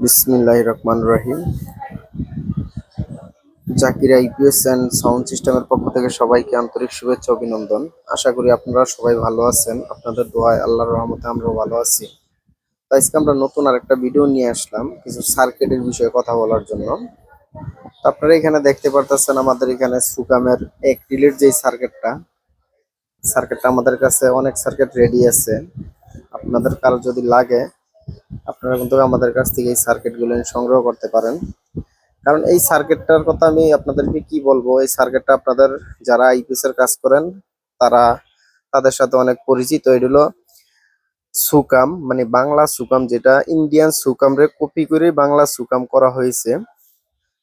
বিসমিল্লাহ রহমান রহিম। জাকির আইপিএস অ্যান্ড সাউন্ড সিস্টেমের পক্ষ থেকে সবাইকে আন্তরিক শুভেচ্ছা, অভিনন্দন। আশা করি আপনারা সবাই ভালো আছেন। আপনাদের দোয়ায় আল্লাহর রহমতে আমরাও ভালো আছি। তো আজকে আমরা নতুন আরেকটা ভিডিও নিয়ে আসলাম, কিছু সার্কিটের বিষয়ে কথা বলার জন্য। আপনারা এখানে দেখতে পারতেছেন আমাদের এখানে সুকামের এক রিলের যে সার্কিটটা সার্কিটটা আমাদের কাছে অনেক সার্কিট রেডি আছে। আপনাদের কারও যদি লাগে আপনারা কিন্তু আমাদের কাছ থেকে এই সার্কিটগুলো সংগ্রহ করতে পারেন। কারণ এই সার্কিটটার কথা আমি আপনাদেরকে কি বলব? এই সার্কিটটা আপনাদের যারা আইপিএস এর কাজ করেন, তারা তাদের সাথে অনেক পরিচিত। এটা হলো সুকাম মানে বাংলা সুকাম যেটা ইন্ডিয়ান সুকাম রে কপি করে বাংলা সুকাম করা হয়েছে।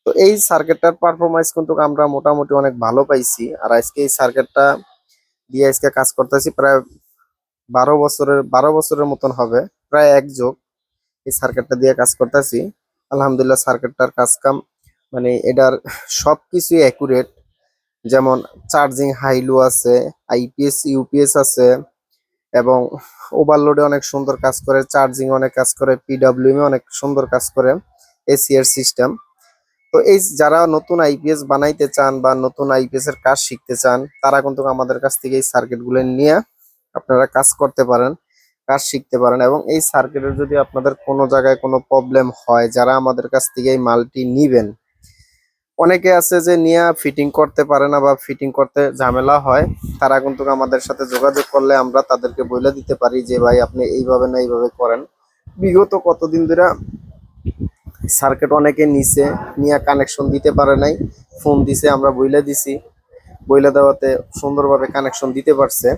তো এই সার্কিটটার পারফরমেন্স কিন্তু আমরা মোটামুটি অনেক ভালো পাইছি। আর আজকে এই সার্কিটটা দিয়ে আজকে কাজ করতেছি, প্রায় বারো বছরের বারো বছরের মতন হবে। প্রায় এক যোগ। এই সার্কিটটা দিয়ে কাজ করতেছি। আলহামদুলিল্লাহ সার্কিটটার কাজ কাম মানে এটার সবকিছুই অ্যাকুরেট যেমন চার্জিং হাইলো আছে আইপিএস ইউপিএস আছে, এবং ওভারলোডে অনেক সুন্দর কাজ করে চার্জিং অনেক কাজ করে পিডাব্লিউএম অনেক সুন্দর কাজ করে এসিআর সিস্টেম তো এই যারা নতুন আইপিএস বানাইতে চান বা নতুন আইপিএস এর কাজ শিখতে চান, তারা কিন্তু আমাদের কাছ থেকে এই সার্কিটগুলো নিয়ে আপনারা কাজ করতে পারেন। কাজ শিখতে পারেন এবং এই সার্কিটের যদি আপনাদের কোনো জায়গায় কোনো প্রবলেম হয়, যারা আমাদের কাছ থেকে এই মালটি নিবেন, অনেকে আছে যে নিয়ে ফিটিং করতে পারে না বা ফিটিং করতে ঝামেলা হয়, তারা কিন্তু আমাদের সাথে যোগাযোগ করলে আমরা তাদেরকে বলে দিতে পারি যে, ভাই, আপনি এইভাবে না এইভাবে করেন। বিগত কতদিন ধরে সার্কিট অনেকে নিছে, নিয়ে কানেকশন দিতে পারে নাই ফোন দিছে, আমরা বইলে দিছি। বইলে দেওয়াতে সুন্দরভাবে কানেকশন দিতে পারছে।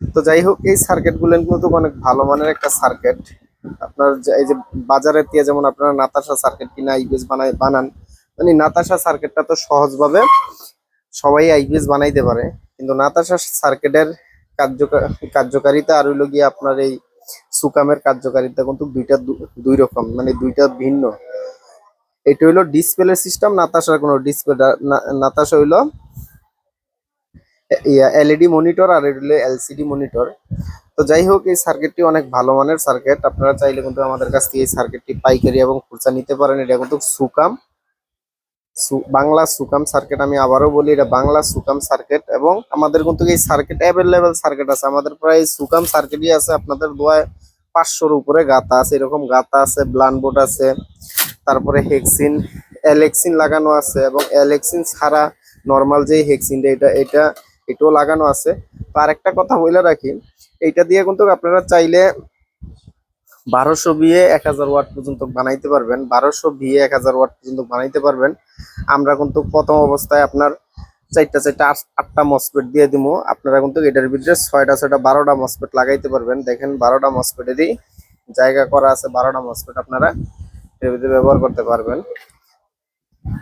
তো যাই হোক, এই সার্কিটগুলো কিন্তু অনেক ভালো মানের একটা সার্কিট আপনার এই যে বাজারের দিয়ে যেমন আপনারা নাতাশা সার্কিট কিনা আইপিএস বানায় বানান মানে নাতাশা সার্কিটটা তো সহজভাবে সবাই আইপিএস বানাইতে পারে। কিন্তু নাতাশা সার্কিটের কার্যকর কার্যকারিতা আর হইল গিয়ে আপনার এই সুকামের কার্যকারিতা কিন্তু দুইটা দুই রকম মানে দুইটা ভিন্ন। এটা হইল ডিসপ্লে সিস্টেম নাতাশার কোনো ডিসপ্লে নাতাশা হইল এলইডি মনিটর আর এটা হলো এলসিডি মনিটর তো যাই হোক, এই সার্কিটটি অনেক ভালো মানের সার্কিট আপনারা চাইলে কিন্তু আমাদের কাছ থেকে এই সার্কিটটি পাইকারি এবং খুচরা নিতে পারেন। এটা কিন্তু সুকাম। বাংলা সুকাম সার্কিট আমি আবারও বলি, এটা বাংলা সুকাম সার্কিট এবং আমাদের কিন্তু এই সার্কিট অ্যাভেলেবেল সার্কিট আছে। আমাদের প্রায় সুকাম সার্কিটই আছে। আপনাদের দোয়ায় পাঁচশোর উপরে গাতা আছে। এরকম গাতা আছে ব্লানবোর্ড আছে, তারপরে হেক্সিন এলেক্সিন লাগানো আছে এবং এলেক্সিন ছাড়া নর্মাল যে হেক্সিনটা এটা এটা এটাও লাগানো আছে। তো আরেকটা কথা বলে রাখি, এইটা দিয়ে কিন্তু আপনারা চাইলে বারোশো বিয়ে এক হাজার ওয়াট পর্যন্ত বানাইতে পারবেন, বারোশো বিয়ে এক হাজার ওয়াট পর্যন্ত বানাইতে পারবেন। আমরা কিন্তু প্রথম অবস্থায় আপনার চারটা চারটা আট- আটটা মসপেট দিয়ে দিব। আপনারা কিন্তু এটার ভিতরে ছয়টা ছয়টা বারোটা মসপেট লাগাইতে পারবেন। দেখেন বারোটা মসপেটেরই জায়গা করা আছে, বারোটা মসপেট আপনারা এর ভিতরে ব্যবহার করতে পারবেন।